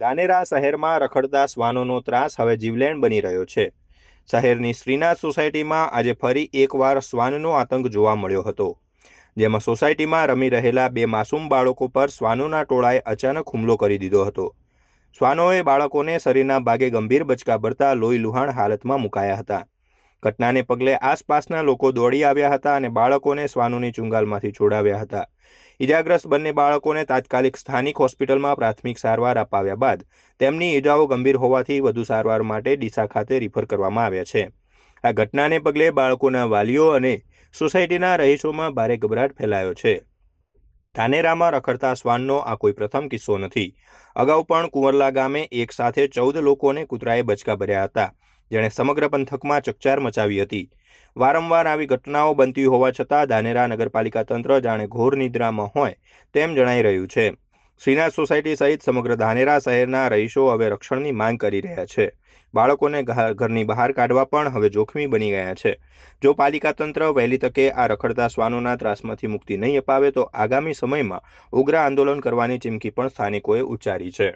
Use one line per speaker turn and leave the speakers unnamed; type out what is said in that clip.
ધાનેરા શહેરમાં રખડતા શ્વાનોનો ત્રાસ હવે જીવલેણ બની રહ્યો છે. શહેરની શ્રીનાથ સોસાયટીમાં આજે ફરી એકવાર શ્વાનનો આતંક જોવા મળ્યો હતો. જેમાં સોસાયટીમાં રમી રહેલા બે માસૂમ બાળકો પર શ્વાનોના ટોળાએ અચાનક હુમલો કરી દીધો હતો. શ્વાનોએ બાળકોને શરીરના ભાગે ગંભીર બચકા ભરતા લોહી લુહાણ હાલતમાં મુકાયા હતા. ઘટનાને પગલે આસપાસના લોકો દોડી આવ્યા હતા અને બાળકોને શ્વાનોની ચુંગાલમાંથી છોડાવ્યા હતા. ઇજાગ્રસ્ત બંને બાળકોને તાત્કાલિક સ્થાનિક હોસ્પિટલમાં પ્રાથમિક સારવાર અપાવ્યા બાદ તેમની ઇજાઓ ગંભીર હોવાથી વધુ સારવાર માટે ડીસા ખાતે રિફર કરવામાં આવ્યા છે. આ ઘટનાને પગલે બાળકોના વાલીઓ અને સોસાયટીના રહીશોમાં ભારે ગભરાટ ફેલાયો છે. ધાનેરામાં રખડતા શ્વાનનો આ કોઈ પ્રથમ કિસ્સો નથી. અગાઉ પણ કુંવરલા ગામે એક સાથે ચૌદ લોકોને કૂતરાએ બચકા ભર્યા હતા. જેણે સમગ્ર પંથકમાં ચકચાર મચાવી હતી. વારંવાર આવી ઘટનાઓ બનતી હોવા છતાં ધાનેરા નગરપાલિકા તંત્ર જાણે ઘોર નિદ્રામાં હોય તેમ જણાઈ રહ્યું છે. શ્રીનાથ સોસાયટી સહિત સમગ્ર ધાનેરા શહેરના રહીશો હવે રક્ષણની માંગ કરી રહ્યા છે. બાળકોને ઘરની બહાર કાઢવા પણ હવે જોખમી બની ગયા છે. જો પાલિકા તંત્ર વહેલી તકે આ રખડતા શ્વાનોના ત્રાસમાંથી મુક્તિ નહીં અપાવે તો આગામી સમયમાં ઉગ્ર આંદોલન કરવાની ચીમકી પણ સ્થાનિકોએ ઉચ્ચારી છે.